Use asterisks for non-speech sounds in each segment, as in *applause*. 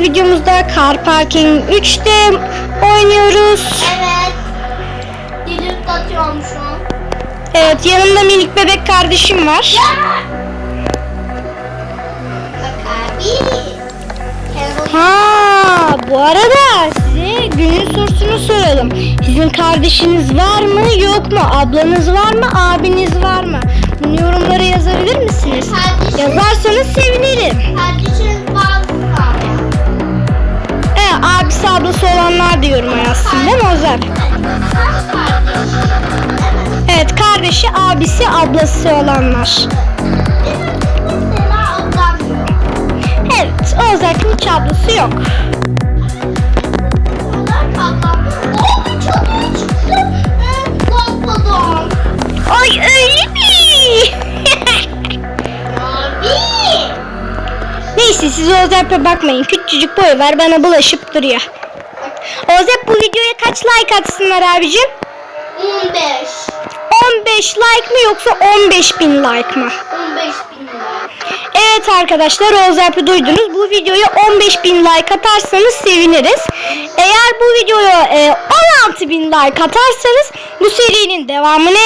videomuzda Car Parking 3'te oynuyoruz. Evet. Dilim atıyorum şu an. Evet yanımda minik bebek kardeşim var. Bak abi. Kendi Ha bu arada size günün sorusunu soralım. Sizin kardeşiniz var mı yok mu? Ablanız var mı? Abiniz var mı? Bunu yorumlara yazabilir misiniz? Kardeşim. Yazarsanız sevinirim. Kardeşin ablası olanlar da yoruma yazsın değil mi Ozan? Evet kardeşi abisi ablası olanlar. Evet Ozan'ın hiç ablası yok. Siz Ozap'a bakmayın. Küçücük boyu var bana bulaşıp duruyor. Ozap bu videoya kaç like atsınlar abicim? 15. 15 like mi yoksa 15 bin like mı? 15 bin lira. Evet arkadaşlar Ozap'ı duydunuz. Bu videoya 15 bin like atarsanız seviniriz. Eğer bu videoya e, 16 bin like atarsanız bu serinin devamını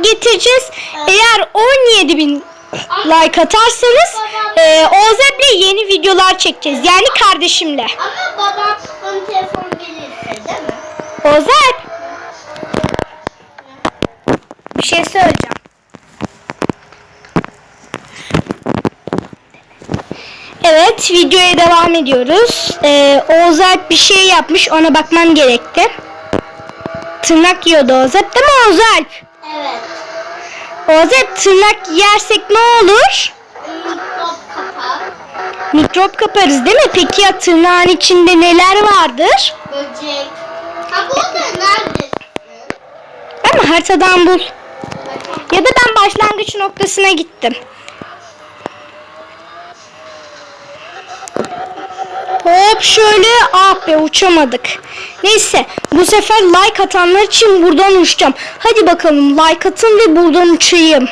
getireceğiz. Eğer 17 bin like atarsanız e, Ozap'le yeni videolar çekeceğiz. Yani kardeşimle. Ama babamın telefonu gelirse değil mi? Ozap. Bir şey söyleyeceğim. Evet videoya devam ediyoruz. Ee, Oğuz Alp bir şey yapmış ona bakmam gerekti. Tırnak yiyordu Oğuz Alp değil mi Oğuz Alp? Evet. Alp tırnak yersek ne olur? Mikrop kaparız değil mi? Peki ya tırnağın içinde neler vardır? böcek. Ha bu da neredesin? Ama haritadan bul. Ya da ben başlangıç noktasına gittim. Hop şöyle ah be uçamadık. Neyse bu sefer like atanlar için buradan uçacağım. Hadi bakalım like atın ve buradan uçayım.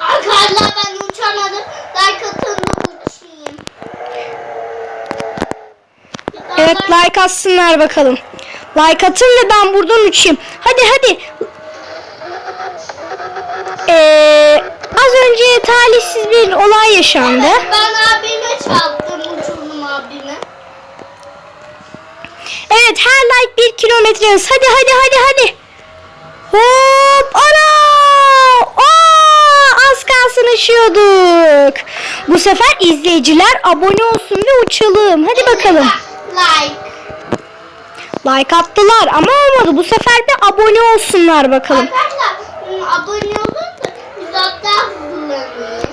Arkadaşlar ben uçamadım. Like atın da uçayım. Evet like atsınlar bakalım. Like atın ve ben buradan uçayım. Hadi hadi. Ee, az önce talihsiz bir olay yaşandı. Evet, ben abime çarptım uçurdum abime. Evet her like bir kilometre. Hadi hadi hadi hadi. Hop ana. Aa, az kalsın uçuyorduk. Bu sefer izleyiciler abone olsun ve uçalım. Hadi bakalım. Like. Like attılar ama olmadı. Bu sefer de abone olsunlar bakalım. Arkadaşlar abone olun da biz hatta hızlanayım.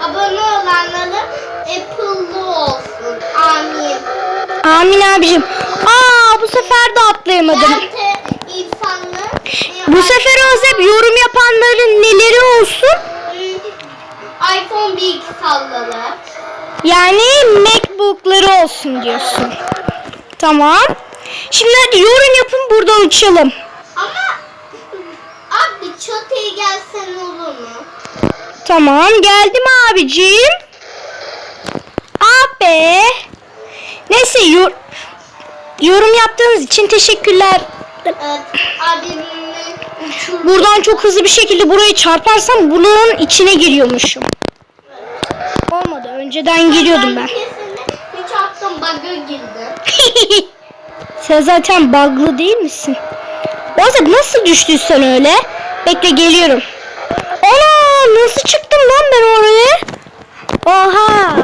Abone olanların Apple'lı olsun. Amin. Amin abicim. Aa bu sefer de atlayamadım. Bu sefer Özlem yorum yapanların neleri olsun? iPhone bilgisayarları. Yani Macbook'ları olsun diyorsun. Tamam. Şimdi hadi yorum yapın buradan uçalım. Ama abi çatıya gelsen olur mu? Tamam geldim abicim. Abi. Neyse yor- yorum yaptığınız için teşekkürler. Evet. Buradan çok hızlı bir şekilde burayı çarparsam bulağın içine giriyormuşum. Olmadı. Önceden giriyordum ben. Hiç attım bug'a girdim. *laughs* Sen zaten bug'lı değil misin? Oğuzhan nasıl düştün sen öyle? Bekle geliyorum. Ana nasıl çıktım lan ben oraya? Oha.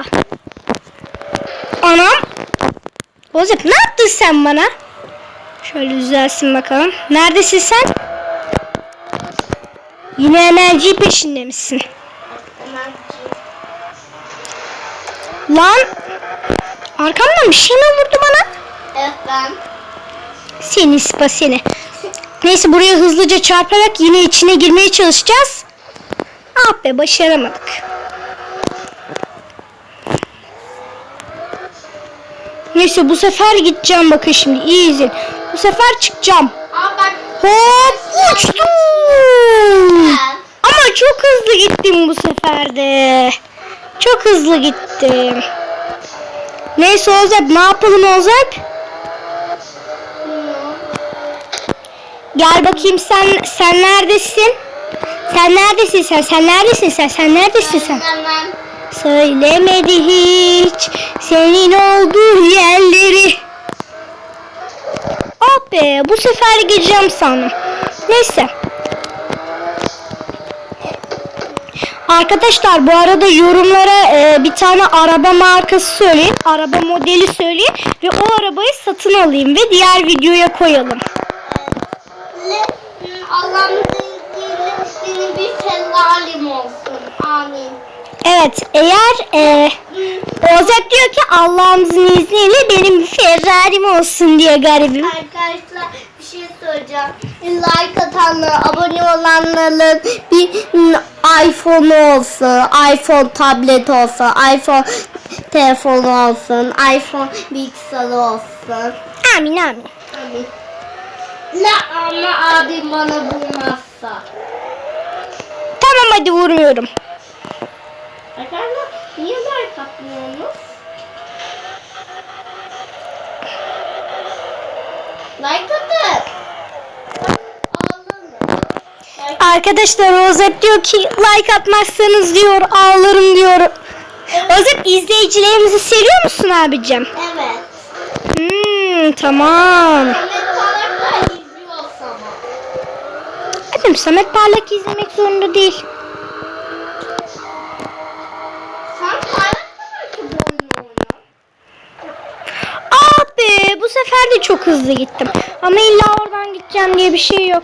Anam. Oğuzhan ne yaptın sen bana? Şöyle düzelsin bakalım. Neredesin sen? Yine enerji peşinde misin? Lan arkamdan bir şey mi vurdu bana? Evet ben. Seni spa seni. Neyse buraya hızlıca çarparak yine içine girmeye çalışacağız. Ah be başaramadık. Neyse bu sefer gideceğim bakın şimdi iyi izin. Bu sefer çıkacağım. Bak Hop uçtum. Ama çok hızlı gittim bu sefer de. Çok hızlı gittim. Neyse Oğuz Alp ne yapalım Oğuz Alp? Gel bakayım sen sen neredesin? Sen neredesin sen? Sen neredesin sen? Sen neredesin sen? Hemen. Söylemedi hiç senin olduğu yerleri. Be bu sefer gireceğim sandım. Neyse. Arkadaşlar bu arada yorumlara e, bir tane araba markası söyleyin. Araba modeli söyleyin. Ve o arabayı satın alayım ve diğer videoya koyalım. İzniyle senin bir selalim olsun. Amin. Evet eğer e, Ozep diyor ki Allah'ımızın izniyle benim bir Ferrari'm olsun diye garibim. Arkadaşlar bir şey söyleyeceğim. Like atanlar, abone olanların bir iPhone olsun, iPhone tablet olsun, iPhone telefonu olsun, iPhone bilgisayarı olsun. Amin amin. Amin. La ama abim bana bulmazsa. Tamam hadi vurmuyorum. Arkadaşlar niye like atmıyorsunuz? Like atın. Arkadaşlar Ozep diyor ki like atmazsanız diyor ağlarım diyor. Ozep izleyicilerimizi seviyor musun abicim? Evet. Hmm, tamam. Samet Parlaklar izliyorsa ama. Efendim Samet Parlak izlemek zorunda değil. Sen parlak mı ki bu oyunu oynan? Abi bu sefer çok hızlı gittim. Ama illa oradan gideceğim diye bir şey yok.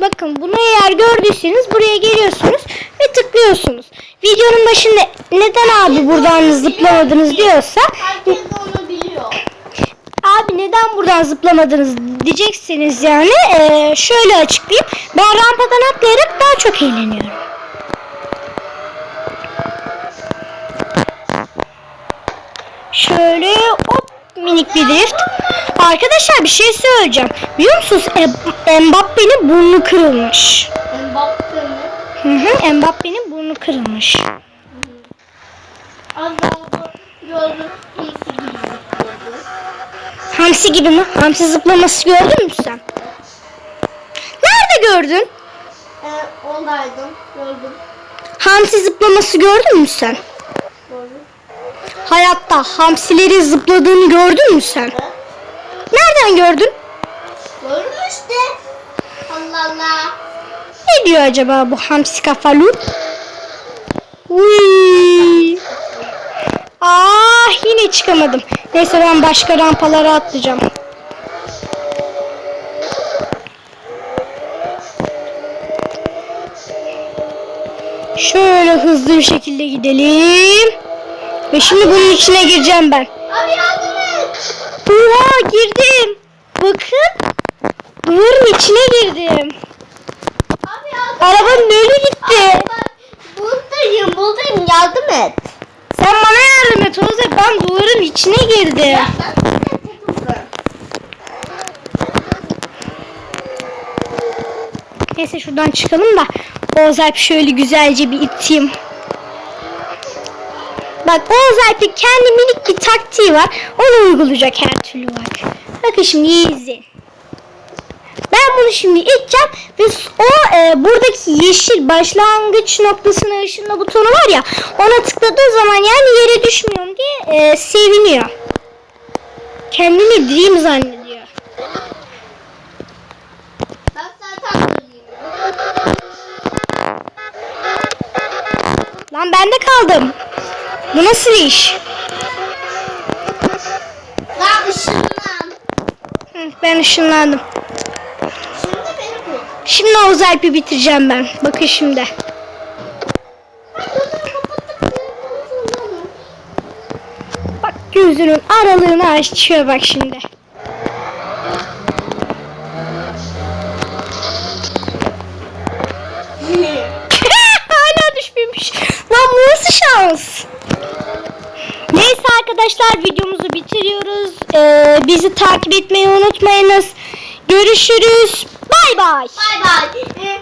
Bakın bunu eğer gördüyseniz buraya geliyorsunuz ve tıklıyorsunuz. Videonun başında neden abi buradan zıplamadınız diyorsa abi neden buradan zıplamadınız diyeceksiniz yani Ee, şöyle açıklayayım. Ben rampadan atlayarak daha çok eğleniyorum. Şöyle minik bir drift. Arkadaşlar bir şey söyleyeceğim. Biliyor musunuz E- Mbappe'nin burnu kırılmış. Mbappe mi? Hı hı Mbappe'nin burnu kırılmış. Az daha gördüm. Hamsi gibi zıpladı. Hamsi gibi mi? Hamsi zıplaması gördün mü sen? Nerede gördün? Ee, oradaydım. Gördüm. Hamsi zıplaması gördün mü sen? Gördüm. Hayatta hamsilerin zıpladığını gördün mü sen? Nereden gördün? Gördüm işte. Allah Allah. Ne diyor acaba bu hamsi kafalı? Uy. Ah yine çıkamadım. Neyse ben başka rampalara atlayacağım. Şöyle hızlı bir şekilde gidelim. Ve şimdi bunun içine gireceğim ben. Abi yardım et. Oha girdim. Bakın. Duvarın içine girdim. Abi yardım Arabanın önü gitti. Abi bak. Buradayım buradayım yardım et. Sen bana yardım et Oğuz. Ben duvarın içine girdim. Ya. Neyse şuradan çıkalım da Oğuz Alp şöyle güzelce bir iteyim. Bak Oğuz Alp'in kendi minik bir taktiği var. Onu uygulayacak her türlü bak. Bakın şimdi iyi izleyin. Ben bunu şimdi iteceğim ve o e, buradaki yeşil başlangıç noktasına ışınla butonu var ya ona tıkladığı zaman yani yere düşmüyorum diye e, seviniyor. Kendini dream zannediyor. Lan ben de kaldım. Bu nasıl iş? Lan ışınlan. Hı, ben ışınlandım. Şimdi beni bul. Şimdi Oğuz Alp'i bitireceğim ben. Bakın şimdi. Bak gözünün aralığını açıyor bak şimdi. Hala düşmemiş. Lan bu nasıl şans? Neyse arkadaşlar videomuzu bitiriyoruz. Ee, bizi takip etmeyi unutmayınız. Görüşürüz. Bay bay. Bay bay. Ee,